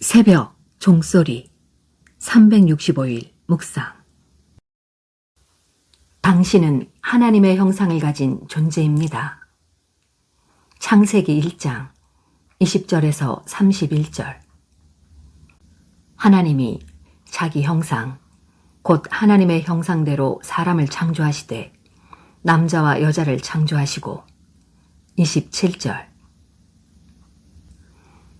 새벽 종소리 365일 묵상. 당신은 하나님의 형상을 가진 존재입니다. 창세기 1장 20절에서 31절. 하나님이 자기 형상, 곧 하나님의 형상대로 사람을 창조하시되 남자와 여자를 창조하시고 27절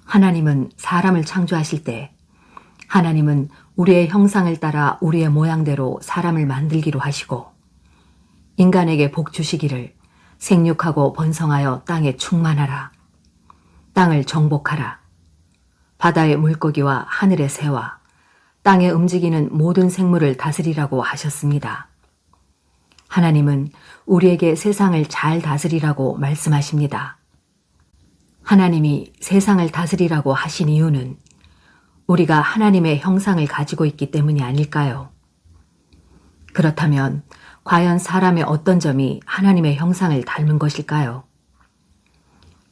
하나님은 사람을 창조하실 때 하나님은 우리의 형상을 따라 우리의 모양대로 사람을 만들기로 하시고 인간에게 복 주시기를 생육하고 번성하여 땅에 충만하라. 땅을 정복하라. 바다의 물고기와 하늘의 새와 땅에 움직이는 모든 생물을 다스리라고 하셨습니다. 하나님은 우리에게 세상을 잘 다스리라고 말씀하십니다. 하나님이 세상을 다스리라고 하신 이유는 우리가 하나님의 형상을 가지고 있기 때문이 아닐까요? 그렇다면 과연 사람의 어떤 점이 하나님의 형상을 닮은 것일까요?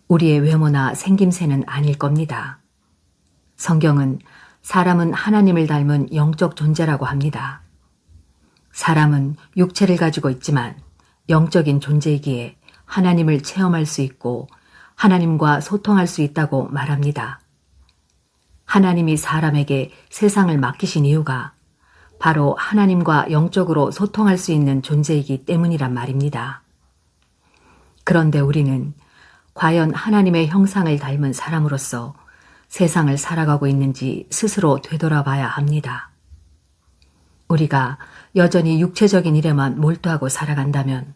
우리의 외모나 생김새는 아닐 겁니다. 성경은 사람은 하나님을 닮은 영적 존재라고 합니다. 사람은 육체를 가지고 있지만 영적인 존재이기에 하나님을 체험할 수 있고 하나님과 소통할 수 있다고 말합니다. 하나님이 사람에게 세상을 맡기신 이유가 바로 하나님과 영적으로 소통할 수 있는 존재이기 때문이란 말입니다. 그런데 우리는 과연 하나님의 형상을 닮은 사람으로서 세상을 살아가고 있는지 스스로 되돌아봐야 합니다. 우리가 여전히 육체적인 일에만 몰두하고 살아간다면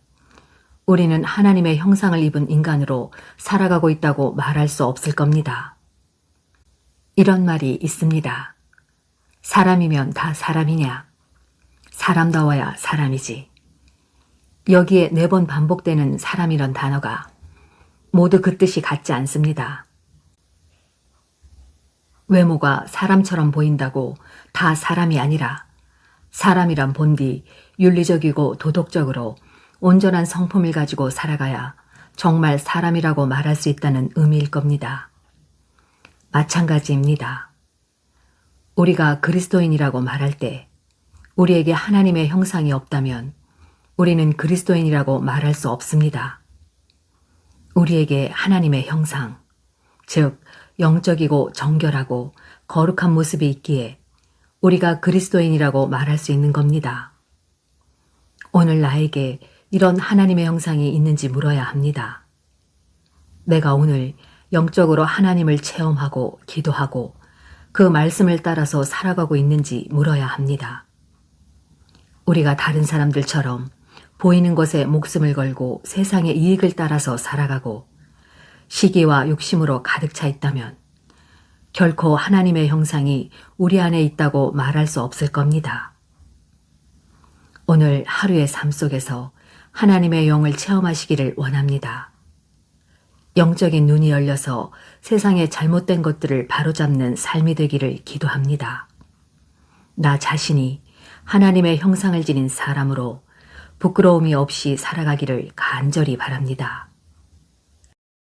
우리는 하나님의 형상을 입은 인간으로 살아가고 있다고 말할 수 없을 겁니다. 이런 말이 있습니다. 사람이면 다 사람이냐? 사람다워야 사람이지. 여기에 네 번 반복되는 사람이란 단어가 모두 그 뜻이 같지 않습니다. 외모가 사람처럼 보인다고 다 사람이 아니라 사람이란 본디 윤리적이고 도덕적으로 온전한 성품을 가지고 살아가야 정말 사람이라고 말할 수 있다는 의미일 겁니다. 마찬가지입니다. 우리가 그리스도인이라고 말할 때 우리에게 하나님의 형상이 없다면 우리는 그리스도인이라고 말할 수 없습니다. 우리에게 하나님의 형상, 즉 영적이고 정결하고 거룩한 모습이 있기에 우리가 그리스도인이라고 말할 수 있는 겁니다. 오늘 나에게 이런 하나님의 형상이 있는지 물어야 합니다. 내가 오늘 영적으로 하나님을 체험하고 기도하고 그 말씀을 따라서 살아가고 있는지 물어야 합니다. 우리가 다른 사람들처럼 보이는 것에 목숨을 걸고 세상의 이익을 따라서 살아가고 시기와 욕심으로 가득 차 있다면 결코 하나님의 형상이 우리 안에 있다고 말할 수 없을 겁니다. 오늘 하루의 삶 속에서 하나님의 영을 체험하시기를 원합니다. 영적인 눈이 열려서 세상의 잘못된 것들을 바로잡는 삶이 되기를 기도합니다. 나 자신이 하나님의 형상을 지닌 사람으로 부끄러움이 없이 살아가기를 간절히 바랍니다.